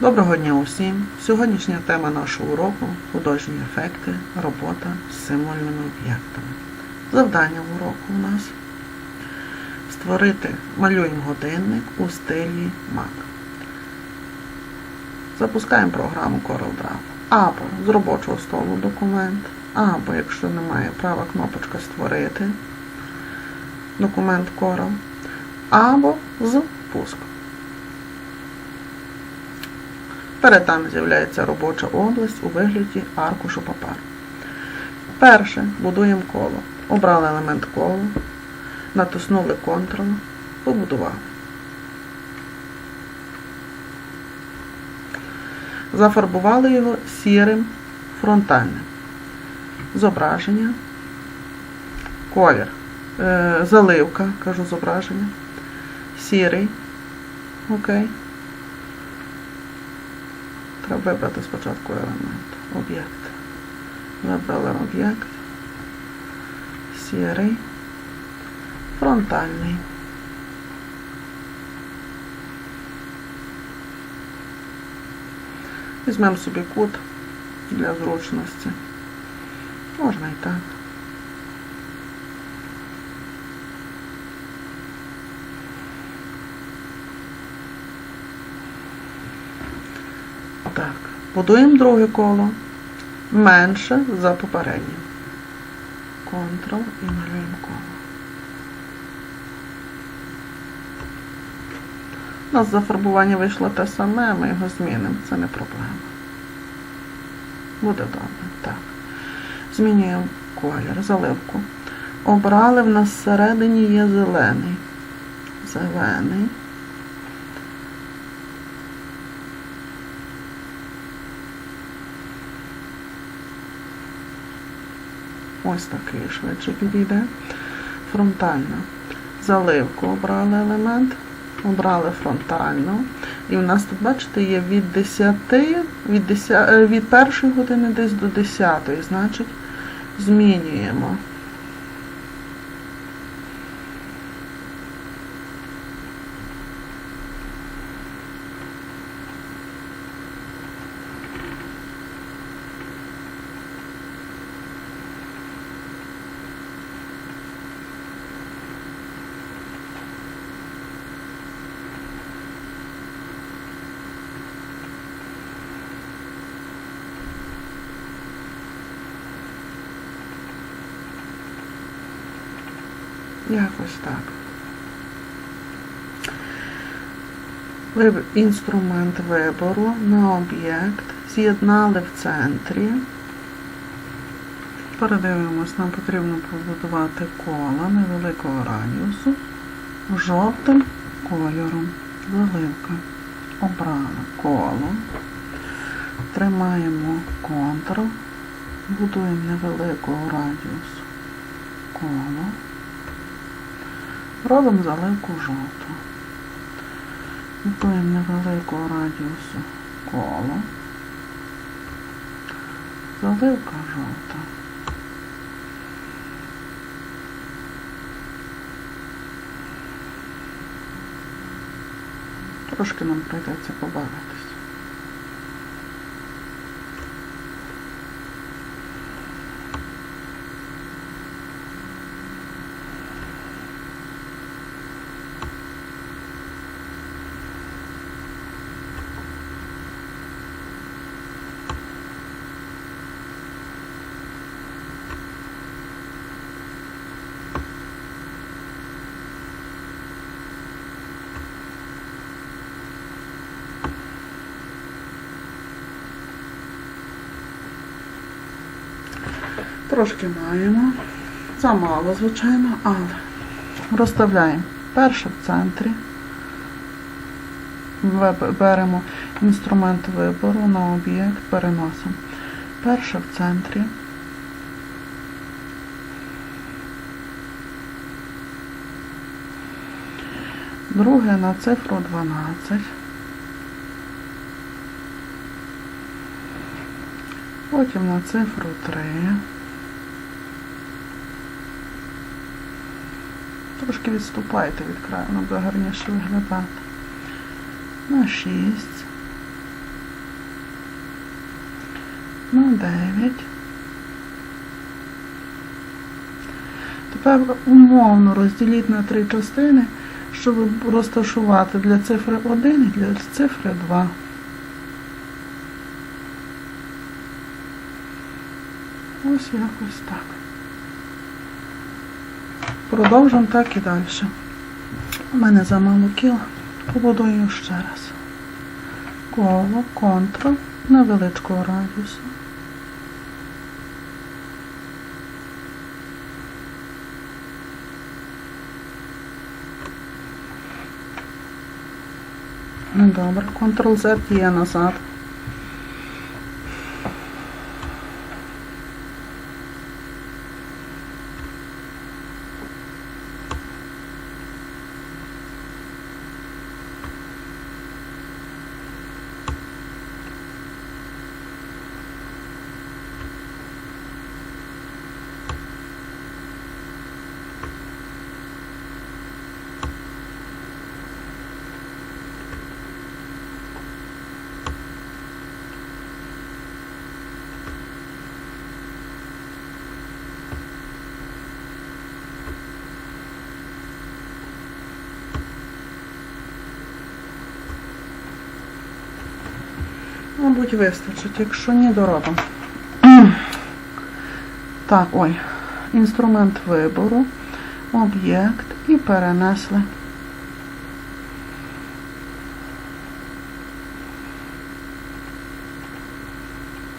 Доброго дня усім! Сьогоднішня тема нашого уроку художні ефекти, робота з символьними об'єктами. Завдання уроку у нас створити малюємо годинник у стилі Mac. Запускаємо програму CorelDRAW. Або з робочого столу документ, або, якщо немає, права кнопочка Створити документ Corel, або з пуску. Перед нами з'являється робоча область у вигляді аркушу паперу. Перше будуємо коло. Обрали елемент коло, натиснули Ctrl, побудували. Зафарбували його сірим фронтальним. Зображення, колір, е, заливка, кажу зображення, сірий. Окей. Треба вибрати спочатку елемент, об'єкт. Вибрали об'єкт, сірий, фронтальний. Візьмемо собі кут для зручності. Можна і так. Так, будуємо друге коло менше за попереднє. Ctrl і малюємо коло. У нас зафарбування вийшло те саме, ми його змінимо, це не проблема. Буде добре. Так. Змінюємо колір, заливку. Обрали в нас всередині є зелений. Зелений. Ось такий швидше підійде. Фронтально. Заливку обрали елемент, обрали фронтальну. І в нас тут, бачите, є від 10, від 10, е, від першої години десь до 10, значить, змінюємо. Якось так. Інструмент вибору на об'єкт. З'єднали в центрі. Передивимось, нам потрібно побудувати коло невеликого радіусу жовтим кольором. Заливка. Обрали коло. Тримаємо Ctrl. Будуємо невеликого радіусу коло. Робимо заливку жовту. Будуємо невеликого радіусу коло. Заливка жовта. Трошки нам прийдеться побавитись. Трошки маємо. Замало, звичайно, але розставляємо перше в центрі. Беремо інструмент вибору на об'єкт, переносимо. Перше в центрі. Друге на цифру 12. Потім на цифру 3. Трошки відступайте від краю, воно буде гарніше виглядати. На 6. на 9. Тепер умовно розділіть на три частини, щоб розташувати для цифри 1 і для цифри 2. Ось якось так. Продовжимо так і далі. У мене замало кіл. Побудую ще раз. Коло, контур невеличкого радіусу. Ну, Добре, Ctrl-Z є назад. Мабуть, вистачить, якщо ні, доробимо. Так, ой, інструмент вибору, об'єкт і перенесли.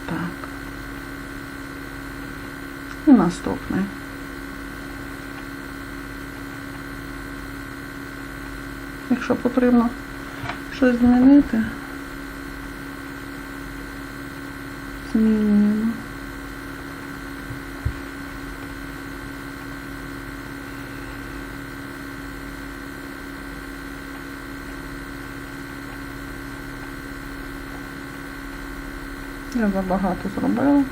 Так. І наступний. Якщо потрібно щось змінити, змінюємо. Я забагато зробила.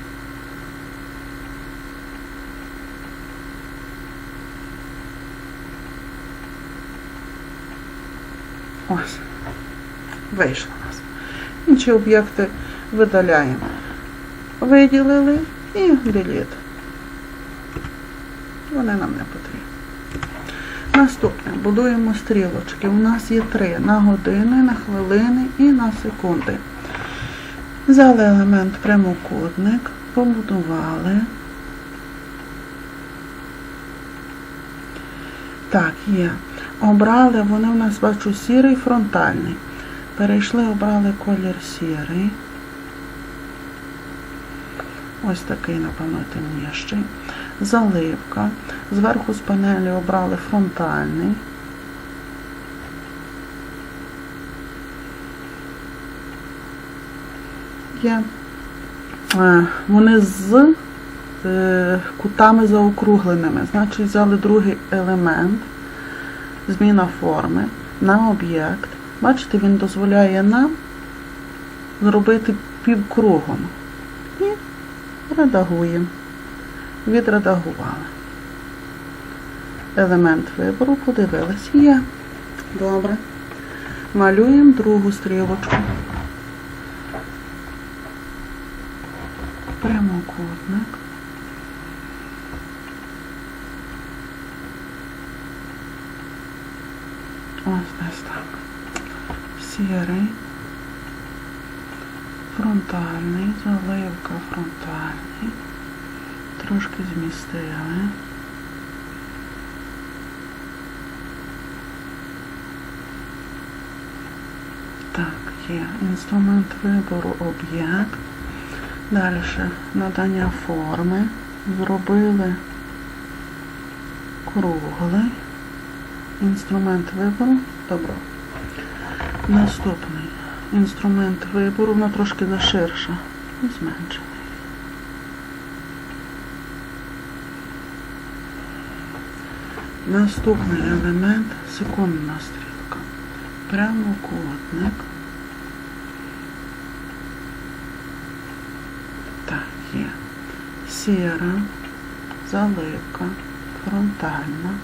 Ось. Вийшло у нас. Інші об'єкти видаляємо. Виділили і delete. Вони нам не потрібні. Наступне. Будуємо стрілочки. У нас є три на години, на хвилини і на секунди. Взяли елемент прямокутник, побудували. Так, є. Обрали, вони у нас бачу сірий фронтальний. Перейшли, обрали колір сірий. Ось такий, напевно, темніший. Заливка. Зверху з панелі обрали фронтальний. Є. Е, Вони з е, кутами заокругленими. Значить, взяли другий елемент, зміна форми на об'єкт. Бачите, він дозволяє нам зробити півкругом. Редагуємо. Відредагували. Елемент вибору подивились. Є. Добре. Малюємо другу стрілочку. Прямокутник. Ось десь так. Сірий. Фронтальний, заливка фронтальний. Трошки змістили. Так, є інструмент вибору об'єкт. Далі надання форми. Зробили круглий. Інструмент вибору. Добро. Наступний інструмент вибору, вона трошки заширша і зменшений. Наступний елемент секундна стрілка. Прямокутник. Так, є. Сіра, заливка, фронтальна.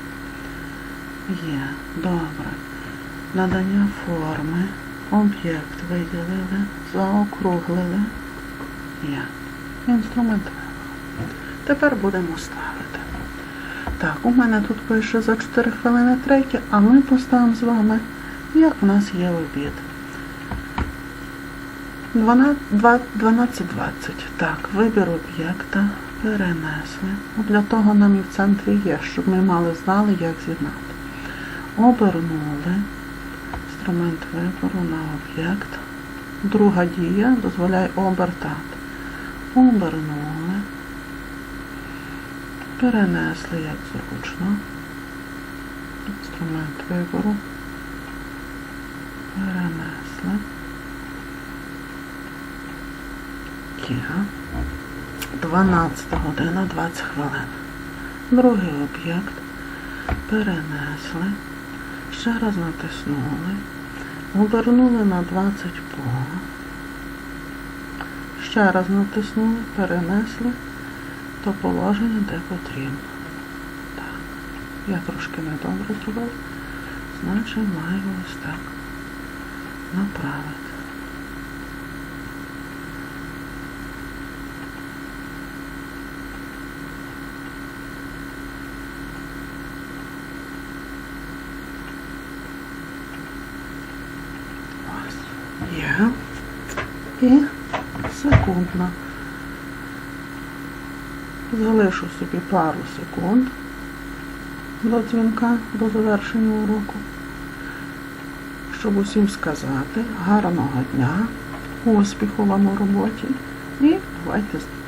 Є. Добре. Надання форми. Об'єкт виділили, заокруглили. Є. інструмент вибору. Тепер будемо ставити. Так, у мене тут пише за 4 хвилини треки, а ми поставимо з вами, як в нас є обід. 12.20. Так, вибір об'єкта перенесли. Для того нам і в центрі є, щоб ми мали знали, як з'єднати. Обернули інструмент вибору на об'єкт. Друга дія дозволяє обертати. Обернули. Перенесли як зручно. Інструмент вибору. Перенесли. Є. 12 година 20 хвилин. Другий об'єкт. Перенесли. Ще раз натиснули. Обернули на 20 по. Ще раз натиснули, перенесли то положення, де потрібно. Так. Я трошки недобре зробила, Значить маю ось так направити. Ось. Є. І секундна. Залишу собі пару секунд до дзвінка, до завершення уроку, щоб усім сказати гарного дня, успіху вам у роботі і бувайте здорові!